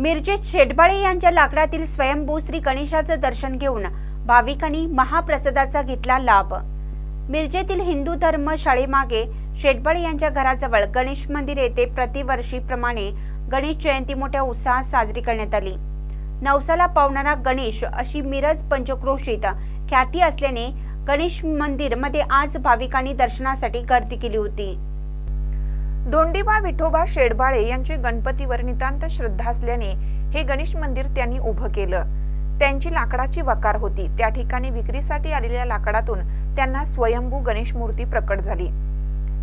मिरजेत शेटबाळे यांच्या लाकडातील स्वयंभू श्री गणेशाचं दर्शन घेऊन भाविकांनी महाप्रसादाचा घेतला लाभ. मिरजेतील हिंदू धर्म शाळेमागे शेटबाळे यांच्या घराजवळ गणेश मंदिर येथे प्रतिवर्षीप्रमाणे गणेश जयंती मोठ्या उत्साहात साजरी करण्यात आली. नवसाला पावणारा गणेश अशी मिरज पंचक्रोशीत ख्याती असल्याने गणेश मंदिरमध्ये आज भाविकांनी दर्शनासाठी गर्दी केली होती. धोंडीबा विठोबा शेडबाळे यांची गणपतीवर नितांत श्रद्धा असल्याने हे गणेश मंदिर त्यांनी उभं केलं. त्यांची लाकडाची वकार होती. त्या ठिकाणी विक्रीसाठी आलेल्या लाकडातून त्यांना स्वयंभू गणेश मूर्ती प्रकट झाली.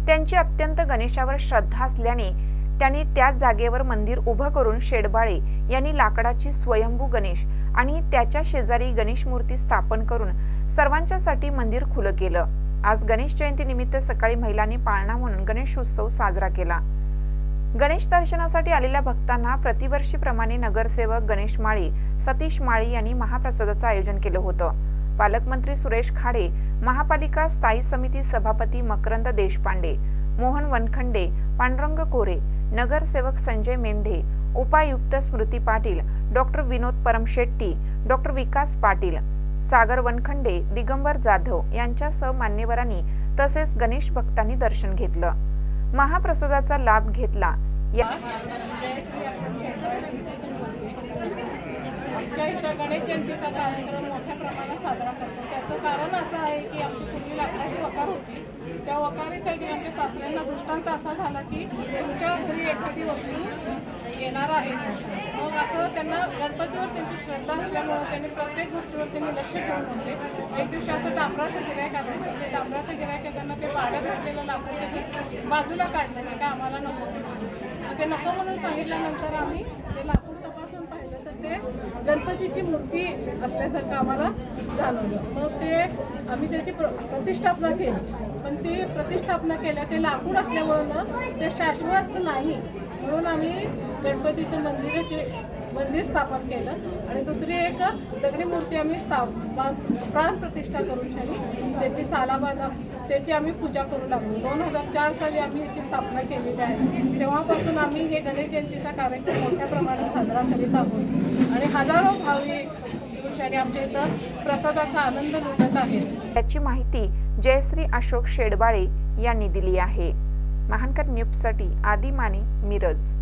त्यांची अत्यंत गणेशावर श्रद्धा असल्याने त्यांनी त्याच जागेवर मंदिर उभं करून शेडबाळे यांनी लाकडाची स्वयंभू गणेश आणि त्याच्या शेजारी गणेश मूर्ती स्थापन करून सर्वांच्यासाठी मंदिर खुलं केलं. आज गणेश जयंती निमित्त सकाळी महिलांनी पाळणा म्हणून गणेश उत्सव साजरा केला. गणेश दर्शनासाठी आलेल्या भक्तांना प्रतिवर्षीप्रमाणे नगरसेवक गणेश माळी सतीश माळी यांनी महाप्रसादाचं आयोजन केलं होतं. पालकमंत्री सुरेश खाडे महापालिका स्थायी समिती सभापती मकरंद देशपांडे मोहन वनखंडे पांडुरंग कोरे नगरसेवक संजय मेंढे उपायुक्त स्मृती पाटील डॉक्टर विनोद परमशेट्टी डॉक्टर विकास पाटील सागर वनखंडे दिगंबर जाधव यांच्यासह मान्यवरांनी तसेच गणेश भक्तांनी दर्शन घेतलं. महाप्रसादाचा लाभ घेतला. या आमच्या इथं गणेश जयंतीचा कार्यक्रम मोठ्या प्रमाणात साजरा करतो. त्याचं कारण असं आहे की आमची पूर्वी लाकडाची वकार होती. त्या वकारीसाठी आमच्या सासऱ्यांना दृष्टांत असा झाला की तुमच्या घरी एखादी वस्तू येणार आहे. मग असं त्यांना गणपतीवर त्यांची श्रद्धा असल्यामुळं त्यांनी प्रत्येक गोष्टीवर त्यांनी लक्ष ठेवून होते एक दिवशी असं डांबराचं गिरायक आलं. ते डांबराचं गिरायक त्यांना ते भाड्यात घेतलेलं लाकूड त्यांनी बाजूला काढलं नाही का आम्हाला नको मग ते नको म्हणून सांगितल्यानंतर आम्ही ते लाकूड तपासून पाहिलं तर ते गणपतीची मूर्ती असल्यासारखं आम्हाला जाणवलं. मग ते आम्ही त्याची प्र प्रतिष्ठापना केली. पण ती प्रतिष्ठापना केल्या ते लाकूड असल्यामुळं ते शाश्वत नाही. म्हणून आम्ही गणपतीचं मंदिराचे मंदिर स्थापन केलं. आणि दुसरी एक दगडी मूर्ती आम्ही स्थाप प्राण प्रतिष्ठा करून शानी त्याची सालाबाधा त्याची आम्ही पूजा करू लागलो. दोन हजार चार साली आम्ही याची स्थापना केलेली आहे. तेव्हापासून आम्ही हे गणेश जयंतीचा कार्यक्रम मोठ्या प्रमाणात साजरा करीत आहोत. आणि हजारो भाविक आणि आमच्या इथं प्रसादाचा आनंद लुटत आहेत. याची माहिती जयश्री अशोक शेडबाळे यांनी दिली आहे. महानकर न्यूजसाठी आदिमानी मिरज.